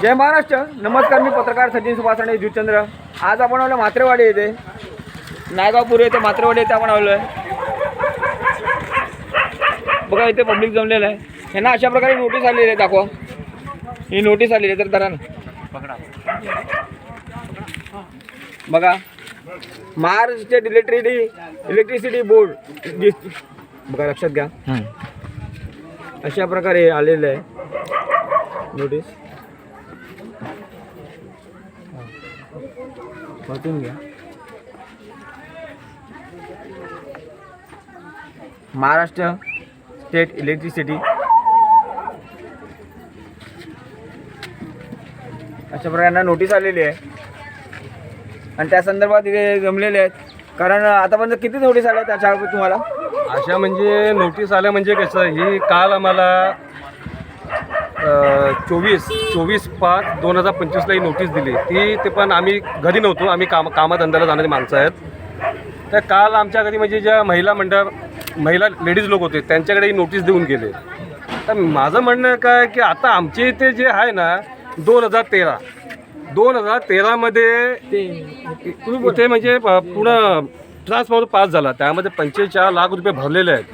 जय महाराष्ट्र. नमस्कार मी पत्रकार सचिन सुभाषणे जुचंद्र. आज आपण आलो मात्रेवाडी येथे. नायगावपूर येथे मात्रेवाडी येथे आपण आलो आहे बघा इथे पब्लिक जमलेलं आहे. ह्यांना अशा प्रकारे नोटीस आलेली आहे दाखवा. ही नोटीस आलेली आहे तर धरा ना. बघा Maharashtra state electricity electricity board बघा लक्षात घ्या. अशा प्रकारे आलेलं आहे. नोटीस वाचून घ्या. Maharashtra state electricity. अशा प्रकारे नोटीस आलेली आहे. आणि त्या संदर्भात इथे जमलेले आहेत. कारण आतापर्यंत किती नोटीस आल्या त्याच्या तुम्हाला? अशा म्हणजे नोटीस आल्या म्हणजे कसं ही काल आम्हाला चोवीस चोवीस पाच दोन हजार पंचवीसला ही नोटीस दिली. ती ते पण आम्ही घरी नव्हतो आम्ही काम कामाधंद्याला जाणारी माणसं आहेत. तर काल आमच्या घरी म्हणजे ज्या महिला मंडळ महिला लेडीज लोक होते त्यांच्याकडे ही नोटीस देऊन गेले. तर माझं म्हणणं काय की आता आमच्या इथे जे आहे ना दोन हजार तेरा दोन हजार तेरामध्ये इथे म्हणजे प- पूर्ण ट्रान्सफॉर्मर पास झाला. त्यामध्ये पंचेचाळीस लाख रुपये भरलेले आहेत.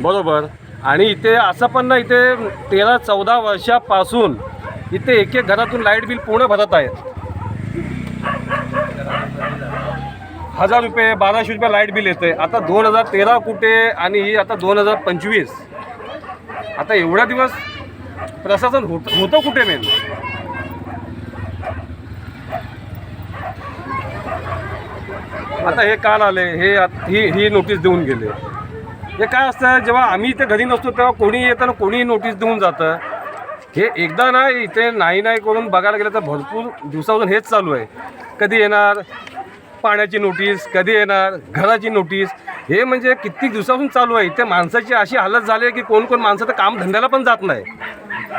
बरोबर. आणि इथे असं पण ना इथे तेरा चौदा वर्षापासून इथे एक एक घरातून लाइट बिल पूर्ण भरत आहेत. हजार रुपये बाराशे रुपये लाइट बिल येते आता दोन हजार तेरा कुठे आणि ही आता दोन हजार पंचवीस. आता एवढा दिवस प्रशासन होत होतं कुठे मेन आता हे काल आले हे ही ही नोटीस देऊन गेले. हे काय असतं जेव्हा आम्ही इथे घरी नसतो तेव्हा कोणी येतं ना कोणी नोटीस देऊन जातं. हे एकदा ना इथे नाही नाही करून बघायला गेलं तर भरपूर दिवसापासून हेच चालू आहे. कधी येणार? पाण्याची नोटीस कधी येणार? घराची नोटीस हे म्हणजे कित्येक दिवसापासून चालू आहे? इथे माणसाची अशी हालत झाली आहे की कोण कोण माणसं तर काम धंद्याला पण जात नाही.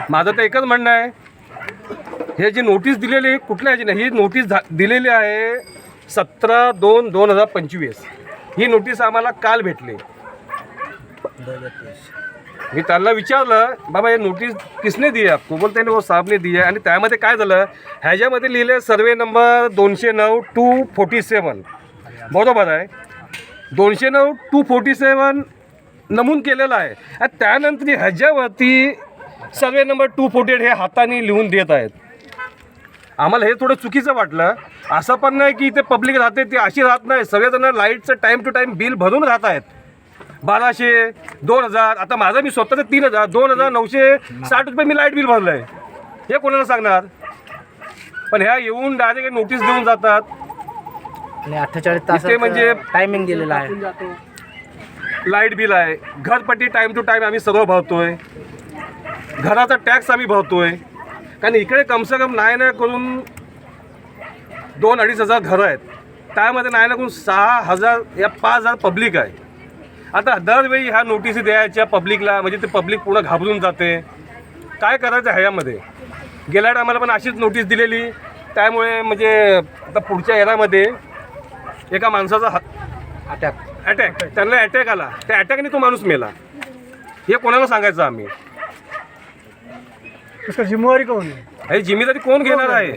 माझं तर एकच म्हणणं आहे. हे जी नोटीस दिलेली आहे कुठल्या ह्याची नाही ही नोटीस झा दिलेली आहे सतरा दोन दोन हजार पंचवीस. ही नोटीस आम्हाला काल भेटली. मी त्यांना विचारलं बाबा हे नोटीस किसने दी आपको? बोलते ना वो हो, साहबने आहे. आणि त्यामध्ये काय झालं ह्याच्यामध्ये लिहिले सर्वे नंबर दोनशे नऊ टू फोर्टी सेवन बरोबर आहे. दोनशे नऊ टू फोर्टी सेवन नमूद केलेलं आहे. आणि त्यानंतर ह्याच्यावरती survey number two forty eight हे हाताने लिहून देत आहेत. आम्हाला हे थोडं चुकीचं वाटलं. असं पण नाही की इथे पब्लिक राहते ती अशी राहत नाही. सगळेजण लाईटचं टाईम टू टाईम बिल भरून राहत आहेत. बाराशे दोन हजार आता माझं मी स्वतःचं तीन हजार दोन हजार नऊशे साठ रुपये मी लाइट बिल भरलं आहे हे कोणाला सांगणार? पण ह्या येऊन डायरेक्ट नोटीस देऊन जातात. आणि अठ्ठेचाळीस तास इथे म्हणजे- टायमिंग दिलेला आहे. लाइट बिल आहे. घरपट्टी टाईम टू टाईम आम्ही सर्व भरतोय. घराचा टॅक्स आम्ही भरतोय. कारण इकडे कमसे कम नाही ना करून दोन अडीच हजार घरं आहेत. त्यामध्ये नाही ना करून सहा हजार या पाच हजार पब्लिक आहे. आता दरवेळी ह्या नोटिसी द्यायच्या पब्लिकला म्हणजे ते पब्लिक पूर्ण घाबरून जाते. काय करायचं ह्याच्यामध्ये गेल्या टायमाला पण अशीच नोटीस दिलेली. त्यामुळे म्हणजे आता पुढच्या एरामध्ये एका माणसाचा हात अटॅक अटॅक त्यांना अटॅक आला. त्या अटॅकने तो माणूस मेला. हे कोणाला सांगायचं आम्ही? उसका जिम्मेवारी कौन है? हे जिम्मेदारी कोण घेणार आहे?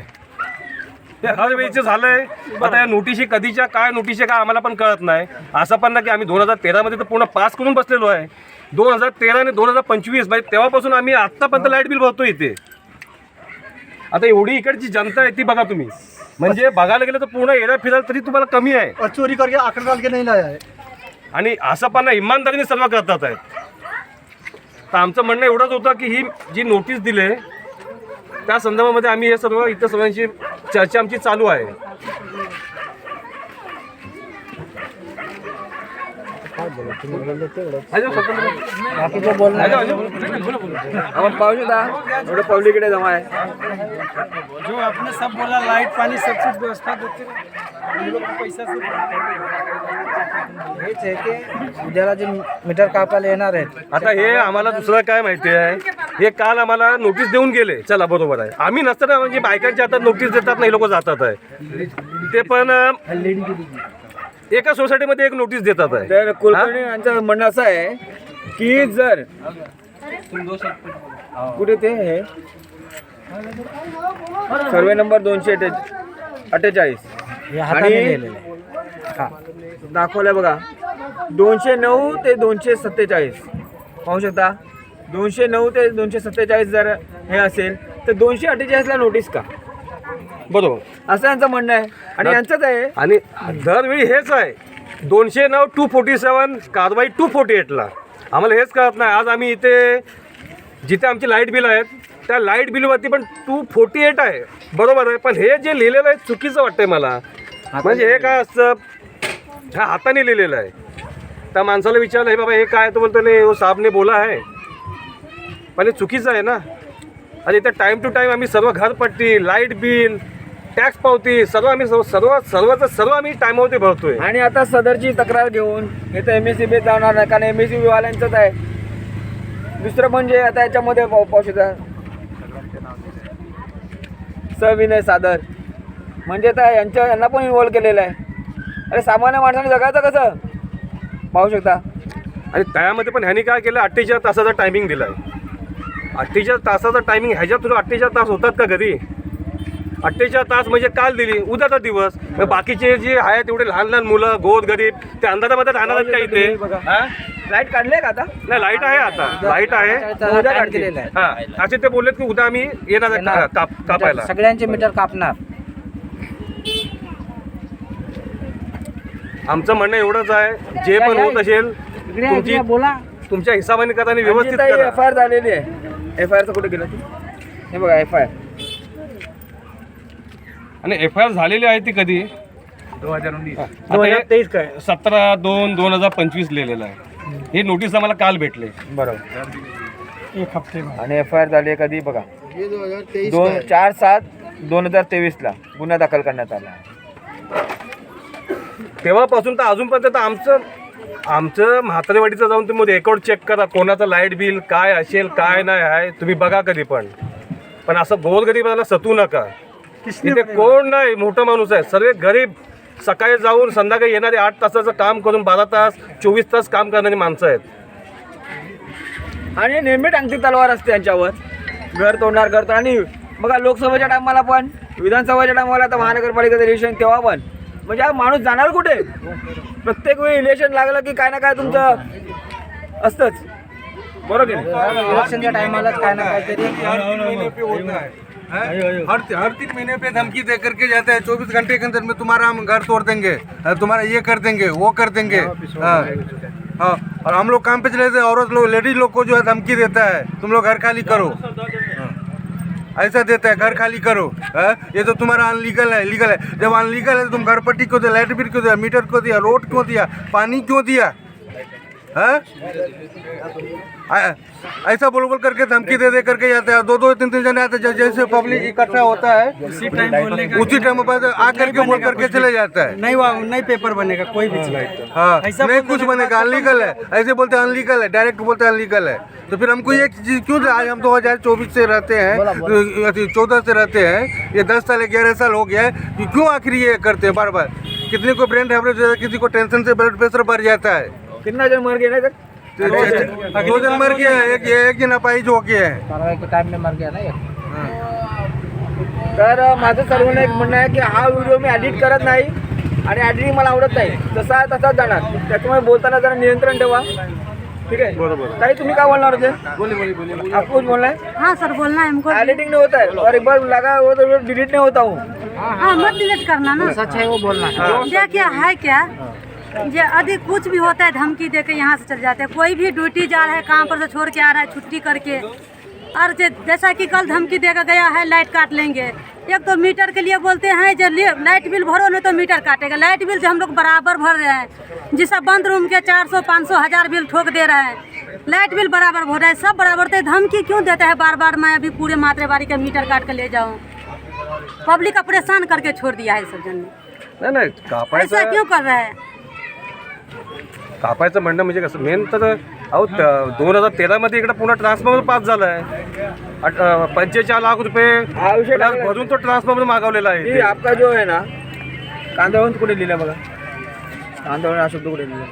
हे हर वेळीचं झालंय. आता या नोटिशी कधीच्या काय नोटिशी काय आम्हाला पण कळत नाही. असं पण ना की आम्ही दोन हजार तेरामध्ये तर पूर्ण पास करून बसलेलो आहे. दोन हजार तेरा आणि दोन हजार पंचवीस म्हणजे तेव्हापासून आम्ही आत्तापर्यंत लाइट बिल भरतो इथे. आता एवढी इकडची जनता आहे ती बघा तुम्ही. म्हणजे बघायला गेलं तर पूर्ण येण्या फिरायला तरी तुम्हाला कमी आहे. और चोरी करके आंकड़ा डाल के नहीं लाया है आणि असं पण ना इमानदारीने सर्व करतात आहेत तर आमचं म्हणणं एवढंच होतं की ही जी नोटीस दिले त्या संदर्भामध्ये आम्ही हे सर्व इतर सर्वांची चर्चा आमची चालू आहे. आपण पाहू शकता एवढं पब्लिक इकडे जमा आहे जो आपने सब बोला लाइट पाणी सब व्यवस्था देते पैसा हेच आहे की उद्याला जे मीटर कापायला येणार आहेत आता हे आम्हाला दुसरं काय माहिती आहे? हे काल आम्हाला नोटीस देऊन गेले. चला बरोबर आहे. आम्ही नसताना म्हणजे बायकांच्या हातात नोटीस देतात नाही लोक जातात आहे. ते पण एका सोसायटीमध्ये एक नोटीस देतात आहे. तर कुलकर्णी यांचं म्हणणं असं आहे की जर कुठे ते हे? सर्वे नंबर दोनशे अठ्ठे अठ्ठेचाळीस. हे हाताने आणि- हा. दाखवलंय बघा. दोनशे नऊ ते दोनशे सत्तेचाळीस. पाहू शकता? दोनशे नऊ ते दोनशे सत्तेचाळीस जर हे असेल तर दोनशे अठ्ठेचाळीसला नोटीस का? बरोबर. असं यांचं म्हणणं आहे. आणि यांचंच आहे. आणि दरवेळी हेच आहे. दोनशे नऊ टू फोर्टी सेवन कारवाई टू फोर्टी एटला आम्हाला हेच कळत नाही. आज आम्ही इथे जिथे आमची लाइट बिल आहेत त्या लाइट बिलवरती पण टू फोर्टी एट आहे. बरोबर आहे. पण हे जे लिहिलेलं आहे चुकीचं वाटतंय मला. म्हणजे हे काय असतं ह्या हाताने लिहिलेलं आहे. त्या माणसाला विचारलं हे बाबा हे काय? तो बोलतो नाही वो साहबने बोला आहे. पण हे चुकीचं आहे ना. आणि इथे टाईम टू टाईम आम्ही सर्व घरपट्टी लाइट बिल टॅक्स पावती सर्व आम्ही सर्व सर्व सर्वचं सर्व आम्ही टायमावरती भरतोय. आणि आता सदरची तक्रार घेऊन हे तर एम एस सी बी जाणार नाही कारण एम एस सी बीवाल्यांचंच आहे. दुसरं म्हणजे आता याच्यामध्ये शकता सविनय सादर. म्हणजे आता यांच्या यांना पण इन्व्हॉल्व केलेलं आहे. अरे सामान्य माणसाने जगायचं कसं? पाहू शकता. आणि त्यामध्ये पण ह्यानी काय केलं? अठ्ठेचाळीस तासाचा टायमिंग दिला आहे अठ्ठेचाळीस तासाचा टायमिंग ह्याच्यात तुला अठ्ठेचाळीस तास होतात का घरी अठ्ठेचाळीस तास म्हणजे काल दिली उद्याचा दिवस. बाकीचे जे आहेत एवढे लहान लहान मुलं गोर गरीब ते अंधारामध्ये राहणार आहेत का इथे? हा? लाइट काढले का आता? नाही लाइट आहे आता. लाइट आहे. हा. असे ते बोललेत की उद्या आम्ही येणार काप कापायला. सगळ्यांचे मीटर कापणार. आमचं म्हणणं एवढंच आहे. जे पण होत असेल तुमची बोला. तुमच्या हिसाबाने करा आणि व्यवस्थित एफ करा. आय आर झालेली आहे. एफ आय आरचं कुठे गेलं ते? हे बघा एफ आय आर. आणि एफ आय आर झालेली आहे ती कधी? दोन हजार तेवीस काय? सतरा दोन दोन हजार पंचवीस लिहिलेलं आहे. हे नोटीस आम्हाला काल भेटले. बरोबर. एक हफ्ते में आणि एफ आय आर झाली आहे कधी बघा? दोन चार सात दोन हजार तेवीसला गुन्हा दाखल करण्यात आला. तेव्हापासून तर अजूनपर्यंत तर आमचं आमचं म्हातारेवाडीचं जाऊन तुम्ही रेकॉर्ड चेक करा कोणाचं लाइट बिल काय असेल काय नाही आहे तुम्ही बघा कधी पण. पण असं गोरगरीबाला सतू नका. इथे कोण नाही मोठा माणूस आहे. सर्व गरीब सकाळी जाऊन संध्याकाळी येणारे आठ तासाचं काम करून बारा तास चोवीस तास काम करणारी माणसं आहेत. आणि नेहमी टांगती तलवार असते यांच्यावर. घर तोडणार घर आणि बघा लोकसभेच्या टायमाला पण विधानसभेच्या टायमाला आता महानगरपालिकेचं इलेक्शन तेव्हा पण. म्हणजे हा माणूस जाणार कुठे? प्रत्येक वेळी इलेक्शन लागलं की काय ना काय तुमचं असतंच. बरोबर? इलेक्शनच्या टायमालाच काय ना काहीतरी. हर हर तीन महीने पे धमकी दे करके जाता है। चौबीस घंटे के अंदर में तुम्हारा हम घर तोड़ देंगे तुम्हारा ये कर देंगे वो कर देंगे। हाँ। हाँ। और हम लोग काम पे चले थे औरत लोग लेडीज़ लोग को जो है धमकी देता है तुम लोग घर खाली करो। हाँ। ऐसा देता है घर खाली करो। हाँ? ये तो तुम्हारा अनलीगल है लीगल है। जब अनलीगल है तो तुम घर पट्टी क्यों दिया लाइट बिल क्यों दिया मीटर क्यों दिया रोड क्यों दिया पानी क्यों दिया? हाँ? ऐसा बोल बोल करके धमकी दे दे करके जाते हैं दो दो तीन तीन जने आते हैं जैसे पब्लिक इकट्ठा होता है उसी टाइम बोलने का उसी टाइम पर आ करके बोल करके चले जाता है। नहीं नहीं पेपर बनेगा कोई भी चीज़। हाँ नहीं कुछ बनेगा अनलीगल है। ऐसे बोलते हैं अनलीगल है डायरेक्ट बोलते हैं अनलीगल है। तो फिर हमको ये चीज़ क्यों आज हम दो हज़ार चौबीस से रहते हैं चौदह से रहते हैं ये दस साल ग्यारह साल हो गया है क्यों आखिर ये करते हैं बार बार? कितने को ब्रेन हेमरेज किसी को टेंशन से ब्लड प्रेशर बढ़ जाता है। कितना जन मर गेले तर दो जन मर गया एक एक जन अपाहिज हो गया है। कारवाई के टाइम में मर गया ना एक तर माझं सर्वांना एक म्हणणं आहे की हा व्हिडिओ मी एडिट करत नाही आणि एडिटिंग मला आवडत नाही. जसा आहे तसाच जाणार. त्याच्यामुळे बोलताना जरा नियंत्रण ठेवा. ठीक आहे? बरोबर ताई तुम्ही काय बोलणार होते? बोले बोले बोले आप कुछ बोलना है हाँ सर बोलना है हमको एडिटिंग नहीं होता है। और एक बार लगा वो तो डिलीट नहीं होता हूँ हाँ मत डिलीट करना ना। सच है वो बोलना। है देखिए है क्या? अधिक कुछ भी होता है धमकी दे के यहाँ से चल जाते हैं। कोई भी ड्यूटी जा रहा है काम पर से छोड़ के आ रहा है छुट्टी करके। और जैसा कि कल धमकी देकर गया है लाइट काट लेंगे। एक तो मीटर के लिए बोलते हैं जो लाइट बिल भरो नहीं तो मीटर काटेगा। लाइट बिल जो हम लोग बराबर भर रहे हैं जिससे बंद रूम के चार सौ पाँच सौ हज़ार बिल ठोक दे रहे हैं। लाइट बिल बराबर भर रहा है सब बराबर तो धमकी क्यों देता है? बार बार मैं अभी पूरे मात्रेबारी का मीटर काट के ले जाऊँ। पब्लिक का परेशान करके छोड़ दिया है सब जन ने। नाही नाही ऐसा क्यों कर रहा है? कापायचं म्हणणं म्हणजे कसं मेन तर अहो दोन हजार तेरामध्ये इकडे पुन्हा ट्रान्सफॉर्मर पास झाला आहे पंचेचाळीस लाख रुपये हा. भरून तो ट्रान्सफॉर्मर मागवलेला आहे. आपका जो है ना कांदळवंत कुठे लिहिला बघा? हा शब्द कुठे लिहिला.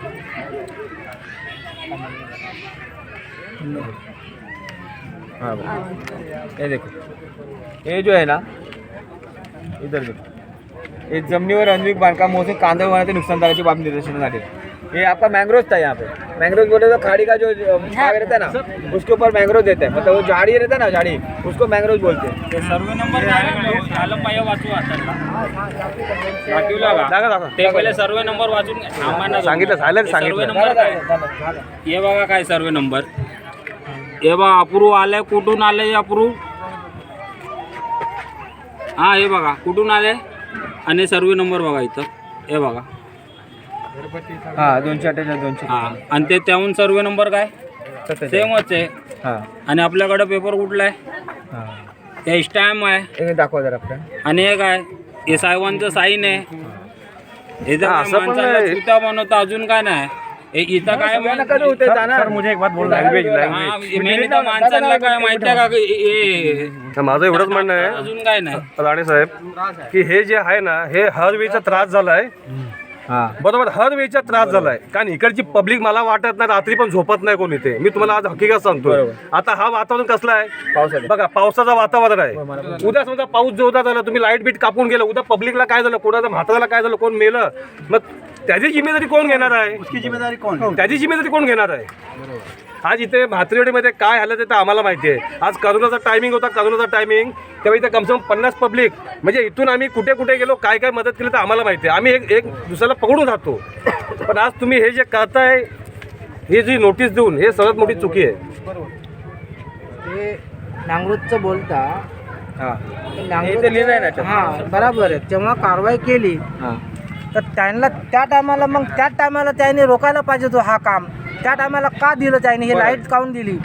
हाँ देखो. जो आहे ना इधर देखो. हे जमिनीवर अनविक बांधकाम मोसम कांदा होण्याचे नुकसानदाराची बाब निदर्शनासाठी ये आपका मैंग्रोव था यहाँ पे। मैंग्रोव बोले तो खाड़ी का जो जो भाग रहता है ना उसके ऊपर मैंग्रोव देते हैं। मतलब वो झाड़ी रहता है ना झाड़ी उसको मैंग्रोव बोलते हैं। सर्वे नंबर ते वाचून आम्हाला सांगितलं, झालं सांगितलं. हे बघा काय सर्वे नंबर। हे बघा अप्रूव आलंय कुठून आलंय अप्रूव हा हे बघा कुठून आले आणि सर्वे नंबर बघा इथं. हे बघा. हाँ दोनशे अठ्ठेचाळीस दोनशे हा. आणि ते त्याहून सर्वे नंबर काय? सत्तेचाळीस. सेमच आहे. हां. आणि आपल्याकडे पेपर कुठला आहे? हां. ते स्टॅम्प आहे. हे दाखवा जरा आपल्या आणि हे काय हे साहेबांचं साईन आहे. हे तर हा, असं पण माणसाला नाही. चुत्या बनवतं अजून काय नाही. हे इथं काय होते जाणार. मुझे एक बात बोल लँग्वेज लँग्वेज हा, मेन इथं माणसाला काय माहिती आहे का? की हे- माझं एवढंच म्हणणं आहे. अजून काय नाही. राणे साहेब की हे जे आहे ना हे हर वेळचा त्रास झालाय. हां बरोबर हर वेळचा त्रास झालाय. कारण इकडची पब्लिक मला वाटत नाही रात्री पण झोपत नाही कोणी ते. मी तुम्हाला आज हकीकत सांगतो. आता हा वातावरण कसलं आहे? पावसाळ्यात. बघा पावसाचं वातावरण आहे. उद्या समजा पाऊस जोरदार झाला तुम्ही लाइट बीट कापून गेलं उद्या पब्लिकला काय झालं कोणाचं म्हाताऱ्याला काय झालं कोण मेलं? मग त्याची जिम्मेदारी कोण घेणार आहे? जिम्मेदारी त्याची जिम्मेदारी कोण घेणार आहे? आज इथे म्हात्रेवाडीमध्ये काय झालं ते तर आम्हाला माहिती आहे. आज करोनाचा टायमिंग होता करोनाचा टायमिंग तेव्हा इथे कमसे कम पन्नास पब्लिक म्हणजे इथून आम्ही कुठे कुठे गेलो काय काय मदत केली तर आम्हाला माहिती आहे. आम्ही एक एक दुसऱ्याला पकडून राहतो पण आज तुम्ही हे जे करताय ही जी नोटीस देऊन हे सर्वात मोठी चुकी आहे. ते नांगरूजचं बोलता हां. लिहिलं आहे ना. हां बरोबर आहे. जेव्हा कारवाई केली. हां. तर त्यांना त्या टायमाला मग त्या टायमाला त्याने रोखायला पाहिजे तो हा काम. त्या टायमाला का दिलं त्याने हे लाइट काऊन दिली?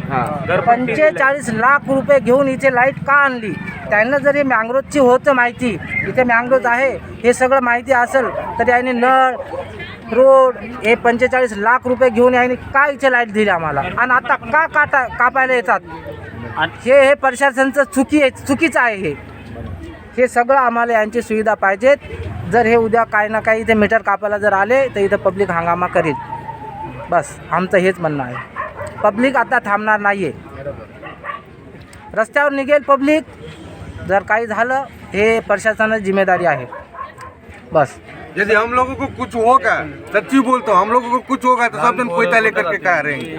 पंचेचाळीस लाख रुपये घेऊन इथे लाइट का आणली? त्यांना जर हे मँग्रोजची होतं माहिती इथे मँग्रोज आहे हे सगळं माहिती असेल तर याने नळ रोड हे पंचेचाळीस लाख रुपये घेऊन याने का इथे लाइट दिली आम्हाला? आणि आता का काटा कापायला येतात? हे हे प्रशासनचं चुकी आहे चुकीचं आहे हे. हे सगळं आम्हाला यांची सुविधा पाहिजेत. जर हे उद्या काही ना काही इथे मीटर कापायला जर आले तर इथं पब्लिक हंगामा करील. बस आमचं हेच म्हणणं आहे. पब्लिक आता थांबणार नाही आहे रस्त्यावर निघेल पब्लिक. जर काही झालं हे प्रशासनाची जिम्मेदारी आहे. बस. यदि हम लोगों को कुछ होगा सच्ची बोलता हूँ हम लोगों को कुछ होगा तो सब जन पैसा लेकर के कहा रहेंगे?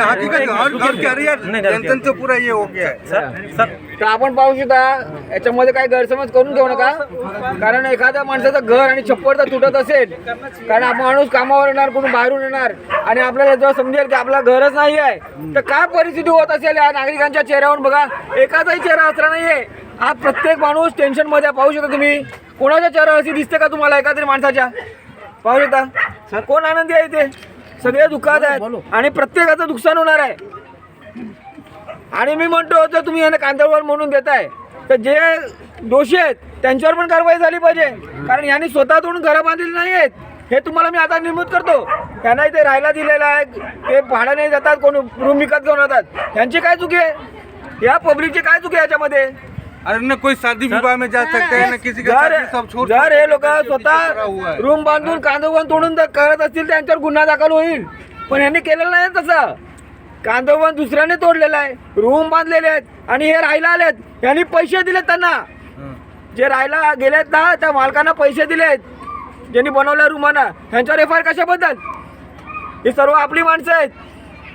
हकीकत हर घर के अरे यार जनतेचं पुरा ये हो गया है। तर आपण पाहू शकता याच्यामध्ये काही गैरसमज करून घेऊ नका. कारण एखाद्या माणसाचं घर आणि छप्पर जर तुटत असेल कारण आपण माणूस कामावर येणार कोणी बाहेरून येणार आणि आपल्याला जेव्हा समजेल की आपला घरच नाही आहे तर काय परिस्थिती होत असेल या नागरिकांच्या चेहऱ्यावर बघा. एकाचाही चेहरा असला नाहीये. हा प्रत्येक माणूस टेन्शनमध्ये आहे. पाहू शकता तुम्ही. कोणाच्या चेहरा अशी दिसते का तुम्हाला एखाद्या माणसाच्या? पाहू शकता. कोण आनंदी आहे इथे? सगळे दुःखात आहेत. आणि प्रत्येकाचं नुकसान होणार आहे. आणि मी म्हणतो जर तुम्ही यांना कांद्यावर म्हणून देताय तर जे दोषी आहेत त्यांच्यावर पण कारवाई झाली पाहिजे. कारण यांनी स्वतः तोडून घरं बांधलेली नाही आहेत. हे तुम्हाला मी आता निर्मित करतो. त्यांना इथे राहायला दिलेलं आहे. ते भाड्याने जातात कोण रूम विकत घेऊन जातात यांची काय चुकी आहे? या पब्लिकची काय चुकी आहे याच्यामध्ये? अरे न कोई शादी विवाह में जा सकते हैं न किसी का जर सब छोड़ जर हे लोक स्वतः। रूम बांधून कांदोबन तोडून जर करत असतील त्यांच्यावर गुन्हा दाखल होईल. पण यांनी केलेलं नाही तसं. कांदोबन दुसऱ्याने तोडलेलं आहे. रूम बांधलेले आहेत आणि हे राहायला आलेत. यांनी पैसे दिलेत त्यांना. जे राहायला गेलेत ना त्या मालकांना पैसे दिलेत. ज्यांनी बनवल्या रूमांना. ह्यांच्यावर एफ आय आर कशाबद्दल? ही सर्व आपली माणसं आहेत.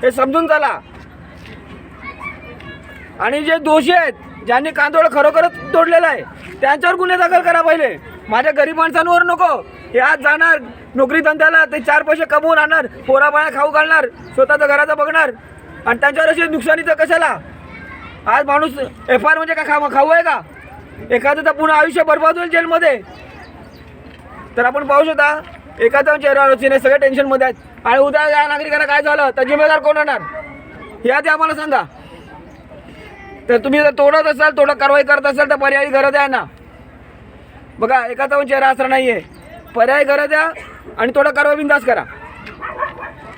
हे समजून चला. आणि जे दोषी आहेत ज्यांनी कांदोळ खरोखरच तोडलेलं आहे त्यांच्यावर गुन्हे दाखल करा पहिले. माझ्या गरीब माणसांवर नको. हे आज जाणार. नोकरी धंद्याला ते चार पैसे कमवून आणणार पोराबाळा खाऊ घालणार स्वतःचं घराचं बघणार. आणि त्यांच्यावर अशी नुकसानीचं कशाला? आज माणूस एफ आर म्हणजे काय? खा खाऊ आहे का? एखादं तर पुन्हा आयुष्य बर्बाद होईल जेलमध्ये. तर आपण पाहू शकता एखाद्या चेहऱ्यावर नाही सगळे टेन्शनमध्ये आहेत. आणि उद्या या नागरिकांना काय झालं? तर जिम्मेदार कोण होणार हे आधी आम्हाला सांगा. तर तुम्ही जर तोडत असाल तोडा कारवाई करत असाल तर पर्यायी घरं द्या ना. बघा एकाचा पण चेहरा असणार नाहीये. पर्यायी घरं द्या आणि थोडा कारवाई बिंदास करा.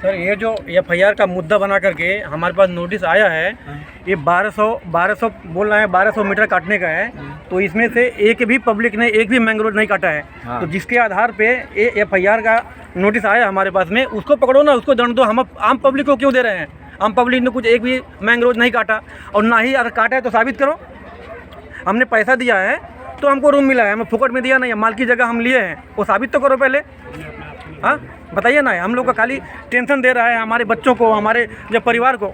सर ये जो एफ आई आर का मुद्दा बना करके हमारे पास नोटिस आया है ये 1200 1200 बोल रहे हैं 1200 मीटर काटने का है तो इसमें से एक भी पब्लिक ने एक भी मैंग्रोव नहीं काटा है। हाँ। तो जिसके आधार पे ये एफ आई आर का नोटिस आया हमारे पास में उसको पकड़ो ना उसको दंड दो हम आम पब्लिक को क्यों दे रहे हैं? हम पब्लिक ने कुछ एक भी मैंग्रोव नहीं काटा और ना ही अगर काटा है तो साबित करो। हमने पैसा दिया है तो हमको रूम मिला है, हमें फुकट में दिया नहीं है, माल की जगह हम लिए हैं। वो साबित तो करो पहले। हाँ? बताइए ना, हम लोग का खाली टेंशन दे रहा है हमारे बच्चों को, हमारे जब परिवार को।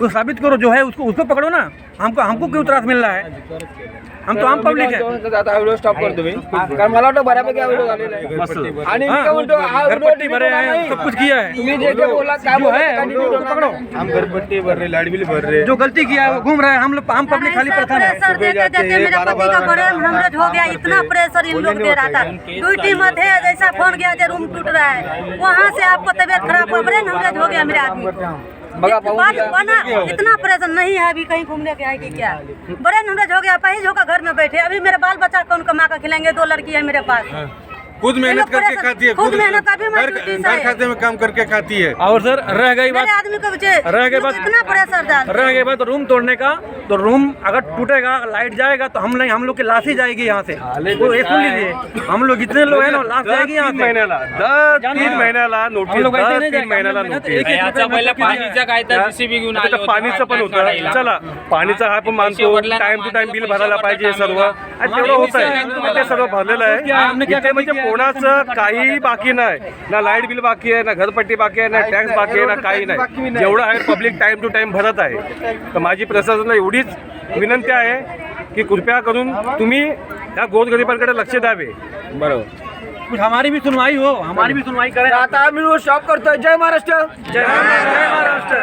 वो साबित करो, जो है उसको उसको पकड़ो ना। हमको हमको क्यों त्रास मिल रहा है? हम तो आम पब्लिक है। आता व्हिडिओ स्टॉप करतो मी कारण मला वाटतं बऱ्यापैकी हा? व्हिडिओ झालेला आहे आणि मी काय म्हणतो हा घरपट्टी भरे हैं सब कुछ किया है। तुम्ही जे जे बोला काय जो बोला है ते पकड़ो। हम घरपट्टी भर रहे लाइट बिल भर रहे। जो गलती किया है वो घूम रहा है हम लोग हम पब्लिक खाली ऐसा परेशान है। प्रेशर देते देते मेरे पति का बड़े हमरेज हो गया इतना प्रेशर इन लोग दे रहा था ड्यूटी में थे जैसा फ़ोन गया जो रूम टूट रहा है। वहाँ से आपको तबीयत खराब हमरेज हो गया मेरे आदमी। इतना प्रेशर नहीं है अभी कहीं घूमने के आएगी क्या? ब्रेन हमरेज हो गया पहले होकर घर में बैठे अभी मेरे बाल बच्चा कौन कमा कर खिलाएंगे? दो लड़की है मेरे पास। खुद मेहनत करके खाती है खुद मेहनत घर। खाते में काम करके खाती है। और सर रह गई बात। आदमी को बचे रह गए बात- इतना प्रेशर डाल रह गई बात रूम तोड़ने का। तो रूम अगर टूटेगा लाइट जाएगा तो हम नहीं हम लोग की लाश ही जाएगी यहाँ से। वो ये सुन लीजिए हम लोग जितने लोग हैं ना लाश जाएगी यहाँ तीन से। महिन्याला दर जानते तीन। महिन्याला हम नोटीस नहीं तीन हम लोग नोटीस? पाणीचं काय तर जेसीबी घेऊन आले पाणीचं पण होतं चला पाणीचा हा पण मानतो पैसे वडिलांना टाइम टू टाइम बिल पैसे भरायला पाहिजे सर्व। तेवढं होत आहे ते सर्व भरलेलं आहे म्हणजे है? कोणाचं काही बाकी नाही. ना लाइट बिल बाकी आहे ना घरपट्टी बाकी आहे ना टॅक्स बाकी आहे ना काही नाही. जेवढं आहे पब्लिक टाइम टू टाइम भरत आहे. तर माझी प्रशासनाला एवढीच विनंती आहे की कृपया करून तुम्ही या गोरगरिबांकडे लक्ष द्यावे. बरोबर. कुछ हमारी भी सुनवाई हो हमारी भी सुनवाई करें। आता आम्ही स्टॉप करतोय. जय महाराष्ट्र. जय महाराष्ट्र.